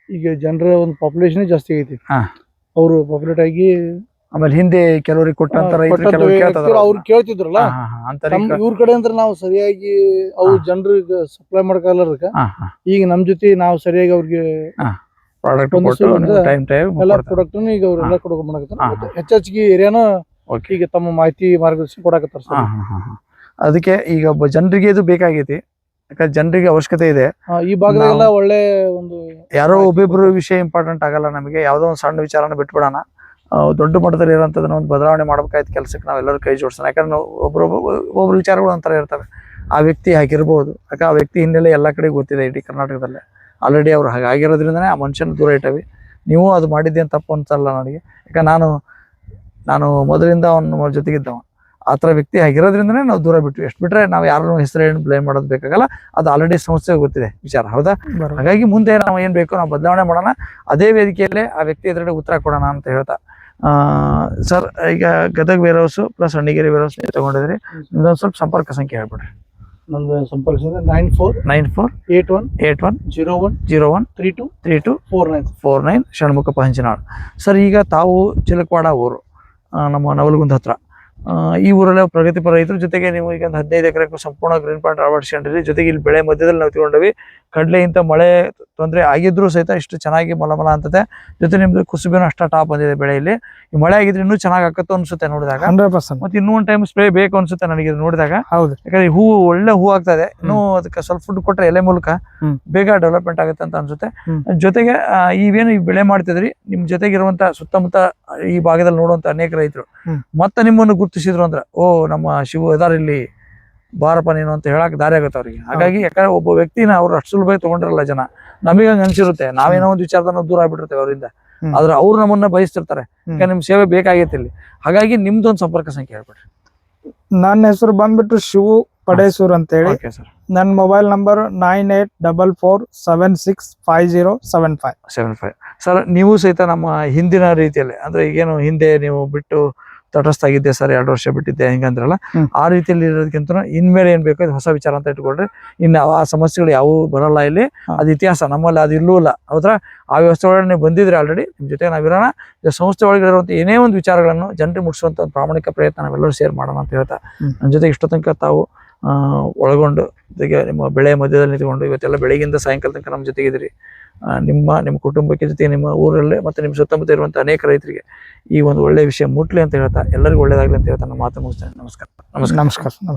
ಈಗ ಜನರ ಒಂದು ಪಾಪ್ಯುಲೇಷನ್ ಜಾಸ್ತಿ ಆಗೈತಿ. ಅವರು ಪಾಪ್ಯುಲೇಟ್ ಆಗಿ ಆಮೇಲೆ ಹಿಂದೆ ಕೆಲವರಿಗೆ ಕೊಟ್ಟಂತ ರೈತರು ಕೆಲವರು ಕೇಳ್ತಾರೆ ಅವ್ರು ಕೇಳ್ತಿದ್ರಲ್ಲ? ಇವ್ರ ಕಡೆ ಅಂದ್ರೆ ನಾವು ಸರಿಯಾಗಿ ಅವ್ರ. ಜನರಿಗೆ ಸಪ್ಲೈ ಮಾಡ್ಕಲ್ಲ. ಈಗ ನಮ್ ಜೊತೆ ನಾವು ಸರಿಯಾಗಿ ಅವ್ರಿಗೆ ಪ್ರಾಡಕ್ಟ್ ಕೊಟ್ಟು ಟೈಮ್ ಟೈಮ್ ಎಲ್ಲ ಪ್ರಾಡಕ್ಟ್ ಈಗ ಅವ್ರೆಲ್ಲ ಕೊಡ್ಕೊಂಡ್ ಹಾ, ಮಾಡಕತ್ತಾರ ಹೆಚ್ಚೆಚ್ಚಿಗೆ ಏರಿಯಾನ ಈಗ ತಮ್ಮ ಮಾಹಿತಿ ಮಾರ್ಗದರ್ಶನ ಕೊಡಕತ್ತಾರ ಸರ್. ಅದಕ್ಕೆ ಈಗ ಒಬ್ಬ ಜನರಿಗೆ ಇದು ಬೇಕಾಗೈತಿ. ಯಾಕಂದ್ರೆ ಜನರಿಗೆ ಅವಶ್ಯಕತೆ ಇದೆ. ಈ ಭಾಗದಾಗೆಲ್ಲ ಒಳ್ಳೆ ಒಂದು ಯಾರೋ ಒಬ್ಬೊಬ್ರು ವಿಷಯ ಇಂಪಾರ್ಟೆಂಟ್ ಆಗಲ್ಲ ನಮಗೆ. ಯಾವ್ದೋ ಒಂದು ಸಣ್ಣ ವಿಚಾರನ ಬಿಟ್ಬಿಡೋಣ. ದೊಡ್ಡ ಮಟ್ಟದಲ್ಲಿ ಇರೋಂಥದ್ದನ್ನ ಒಂದು ಬದಲಾವಣೆ ಮಾಡ್ಬೇಕಾಯ್ತು ಕೆಲಸಕ್ಕೆ ನಾವೆಲ್ಲರೂ ಕೈ ಜೋಡಿಸೋಣ. ಯಾಕಂದ್ರೆ ನಾವು ಒಬ್ಬರು ಒಬ್ಬೊಬ್ರ ವಿಚಾರಗಳು ಒಂಥರ ಇರ್ತವೆ. ಆ ವ್ಯಕ್ತಿ ಹಾಗಿರ್ಬೋದು. ಯಾಕೆ ಆ ವ್ಯಕ್ತಿ ಹಿನ್ನೆಲೆ ಎಲ್ಲ ಕಡೆ ಗೊತ್ತಿದೆ ಇಡೀ ಕರ್ನಾಟಕದಲ್ಲೇ. ಆಲ್ರೆಡಿ ಅವ್ರು ಹಾಗಾಗಿರೋದ್ರಿಂದನೇ ಆ ಮನುಷ್ಯನ ದೂರ ಇಟ್ಟವಿ. ನೀವು ಅದು ಮಾಡಿದ್ದೇನು ತಪ್ಪು ಅನ್ಸಲ್ಲ ನನಗೆ. ಯಾಕೆ ನಾನು ನಾನು ಮೊದಲಿಂದ ಅವನ ಜೊತೆಗಿದ್ದವ ಆ ಥರ ವ್ಯಕ್ತಿ ಆಗಿರೋದ್ರಿಂದನೇ ನಾವು ದೂರ ಬಿಟ್ವಿ. ಎಷ್ಟು ಬಿಟ್ಟರೆ ನಾವು ಯಾರನ್ನು ಹೆಸರು ಏನು ಬ್ಲೇಮ್ ಮಾಡೋದು ಬೇಕಾಗಲ್ಲ. ಅದು ಆಲ್ರೆಡಿ ಸಮಸ್ಯೆ ಗೊತ್ತಿದೆ ವಿಚಾರ. ಹೌದಾ. ಹಾಗಾಗಿ ಮುಂದೆ ನಾವು ಏನು ಬೇಕೋ ನಾವು ಬದಲಾವಣೆ ಮಾಡೋಣ. ಅದೇ ವೇದಿಕೆಯಲ್ಲೇ ಆ ವ್ಯಕ್ತಿ ಎದುರುಗಡೆ ಉತ್ತರ ಕೊಡೋಣ ಅಂತ ಹೇಳ್ತಾ ಸರ್ ಈಗ Gadag warehouse plus Annigeri warehouse ತಗೊಂಡಿದ್ರಿ. ನಿಮ್ದೊಂದು ಸ್ವಲ್ಪ ಸಂಪರ್ಕ ಸಂಖ್ಯೆ ಹೇಳ್ಬಿಡ್ರಿ. ನಮ್ದು ಸಂಖ್ಯೆ nine four nine four eight one eight one zero one zero one three two three two four nine four nine Shanmukha Panchanal sir ಈಗ ತಾವು ಚಿಲಕವಾಡ ಊರು ನಮ್ಮ ನವಲಗುಂದ ಹತ್ರ. ಈ ಊರಲ್ಲೇ ಪ್ರಗತಿಪರ ರೈತರ ಜೊತೆಗೆ ನೀವು ಈಗ ಒಂದು ಹದಿನೈದು ಎಕರೆ ಸಂಪೂರ್ಣ ಗ್ರೀನ್ ಪಾಯಿಂಟ್ ಅಳವಡಿಸ್ಕೊಂಡಿರಿ. ಜೊತೆಗೆ ಇಲ್ಲಿ ಬೆಳೆ ಮಧ್ಯದಲ್ಲಿ ನಾವು ತಗೊಂಡಿವಿ ಕಡಲೆ ಇಂಥ ಮಳೆ ತೊಂದರೆ ಆಗಿದ್ರು ಸಹಿತ ಇಷ್ಟು ಚೆನ್ನಾಗಿ ಮಲಮಲ ಅಂತತೆ ಜೊತೆ ನಿಮ್ದು ಕುಸುಬಿನ ಅಷ್ಟ ಟಾಪ್ ಬಂದಿದೆ ಬೆಳೆಯಲ್ಲಿ. ಈ ಮಳೆ ಆಗಿದ್ರೆ ಇನ್ನೂ ಚೆನ್ನಾಗಿ ಆಕತ್ತು ಅನ್ಸುತ್ತೆ ನೋಡಿದಾಗ. ಹಂಡ್ರೆಡ್ ಪರ್ಸೆಂಟ್ ಮತ್ತೆ ಇನ್ನೂ ಒಂದು ಟೈಮ್ ಸ್ಪ್ರೇ ಬೇಕು ಅನ್ಸುತ್ತೆ ನನಗೆ ಇದು ನೋಡಿದಾಗ. ಹೌದು. ಯಾಕಂದ್ರೆ ಹೂವು ಒಳ್ಳೆ ಹೂ ಆಗ್ತಾ ಇದೆ ಇನ್ನೂ ಅದಕ್ಕೆ ಸ್ವಲ್ಪ ಫುಡ್ ಕೊಟ್ಟರೆ ಎಲೆ ಮೂಲಕ ಬೇಗ ಡೆವಲಪ್ಮೆಂಟ್ ಆಗುತ್ತೆ ಅಂತ ಅನ್ಸುತ್ತೆ. ಜೊತೆಗೆ ಇವೇನು ಈ ಬೆಳೆ ಮಾಡ್ತಿದ್ರಿ ನಿಮ್ ಜೊತೆಗಿರುವಂತ ಸುತ್ತಮುತ್ತ ಈ ಭಾಗದಲ್ಲಿ ನೋಡುವಂತ ಅನೇಕ ರೈತರು. ಮತ್ತೆ ನಿಮ್ಮನ್ನು ಗುರುತಿಸಿದ್ರು ಅಂದ್ರೆ ಓ ನಮ್ಮ ಶಿವು ಇದಾರ ಇಲ್ಲಿ ಬಾರಪ್ಪ ನೀನು ಅಂತ ಹೇಳಕ್ ದಾರಿ ಆಗುತ್ತೆ ಅವ್ರಿಗೆ. ಹಾಗಾಗಿ ಯಾಕಂದ್ರೆ ಒಬ್ಬ ವ್ಯಕ್ತಿನ ಅವ್ರು ಅಷ್ಟು ಸುಲಭವಾಗಿ ತಗೊಂಡಿರಲ್ಲ ಜನ. ನಮಗೆ ಹಂಗ ಅನ್ಸಿರುತ್ತೆ. ನಾವೇನೋ ಒಂದು ವಿಚಾರದನ್ನ ದೂರ ಆಗ್ಬಿಟ್ಟಿರ್ತೇವೆ ಅವರಿಂದ. ಆದ್ರೆ ಅವ್ರು ನಮ್ಮನ್ನ ಬಯಸ್ತಿರ್ತಾರೆ. ಯಾಕಂದ್ರೆ ನಿಮ್ ಸೇವೆ ಬೇಕಾಗೈತಿ ಇಲ್ಲಿ. ಹಾಗಾಗಿ ನಿಮ್ದೊಂದು ಸಂಪರ್ಕ ಸಂಖ್ಯೆ ಹೇಳ್ಬಿಡ್ರಿ. ನನ್ನ ಹೆಸರು ಬಂದ್ಬಿಟ್ಟು ಶಿವು ಪಡೇಸೂರ್ ಅಂತ ಹೇಳಿ. ನನ್ನ mobile number nine eight double four seven six five zero seven five. Seven five. Sir ನೀವು ಸಹಿತ ನಮ್ಮ ಹಿಂದಿನ ರೀತಿಯಲ್ಲಿ ಅಂದ್ರೆ ಈಗೇನು ಹಿಂದೆ ನೀವು ಬಿಟ್ಟು ತಟಸ್ಥ ಆಗಿದ್ದೆ ಸರ್ ಎರಡು ವರ್ಷ ಬಿಟ್ಟಿದ್ದೆ ಹಿಂಗಂದ್ರಲ್ಲ. ಆ ರೀತಿಯಲ್ಲಿ ಇರೋದಕ್ಕಿಂತ ಇನ್ಮೇಲೆ ಏನ್ ಬೇಕು ಹೊಸ ವಿಚಾರ ಅಂತ ಇಟ್ಕೊಂಡ್ರೆ ಇನ್ನು ಆ ಸಮಸ್ಯೆಗಳು ಯಾವ ಬರಲ್ಲ ಇಲ್ಲಿ. ಅದು ಇತಿಹಾಸ ನಮ್ಮಲ್ಲಿ ಅದು ಇಲ್ಲೂ ಇಲ್ಲ ಹೌದ್ರ ಆ ವ್ಯವಸ್ಥೆ ಒಳಗಡೆ ನೀವು ಬಂದಿದ್ರೆ ಆಲ್ರೆಡಿ ನಿಮ್ ಜೊತೆ ನಾವಿರೋಣ ಈ ಸಂಸ್ಥೆ ಒಳಗೆ ಇರುವಂತ ಏನೇ ಒಂದು ವಿಚಾರಗಳನ್ನು ಜನರಿಗೆ ಮುಟ್ಟಿಸುವಂತ ಒಂದು ಪ್ರಾಮಾಣಿಕ ಪ್ರಯತ್ನ ನಾವೆಲ್ಲರೂ ಶೇರ್ ಮಾಡೋಣ ಅಂತ ಹೇಳ್ತಾ. ನನ್ನ ಜೊತೆ ಇಷ್ಟೋ ತನಕ ತಾವು ಒಳಗೊಂಡು ಜೊತೆಗೆ ನಿಮ್ಮ ಬೆಳೆ ಮಧ್ಯದಲ್ಲಿ ನಿಂತ್ಕೊಂಡು ಇವತ್ತೆಲ್ಲ ಬೆಳಗಿಂದ ಸಾಯಂಕಾಲ ತನಕ ನಮ್ಮ ಜೊತೆಗಿದ್ದೀರಿ. ನಿಮ್ಮ ನಿಮ್ಮ ಕುಟುಂಬಕ್ಕೆ ಜೊತೆಗೆ ನಿಮ್ಮ ಊರಲ್ಲೇ ಮತ್ತೆ ನಿಮ್ಮ ಸುತ್ತಮುತ್ತ ಇರುವಂತ ಅನೇಕ ರೈತರಿಗೆ ಈ ಒಂದು ಒಳ್ಳೆಯ ವಿಷಯ ಮುಟ್ಲಿ ಅಂತ ಹೇಳ್ತಾ ಎಲ್ಲರಿಗೂ ಒಳ್ಳೇದಾಗ್ಲಿ ಅಂತ ಹೇಳ್ತಾ ನಮ್ಮ ಮಾತು ಮುಗಿಸ್ತೇನೆ. ನಮಸ್ಕಾರ. ನಮಸ್ಕಾರ. ನಮಸ್ಕಾರ. ನಮಸ್ಕಾರ.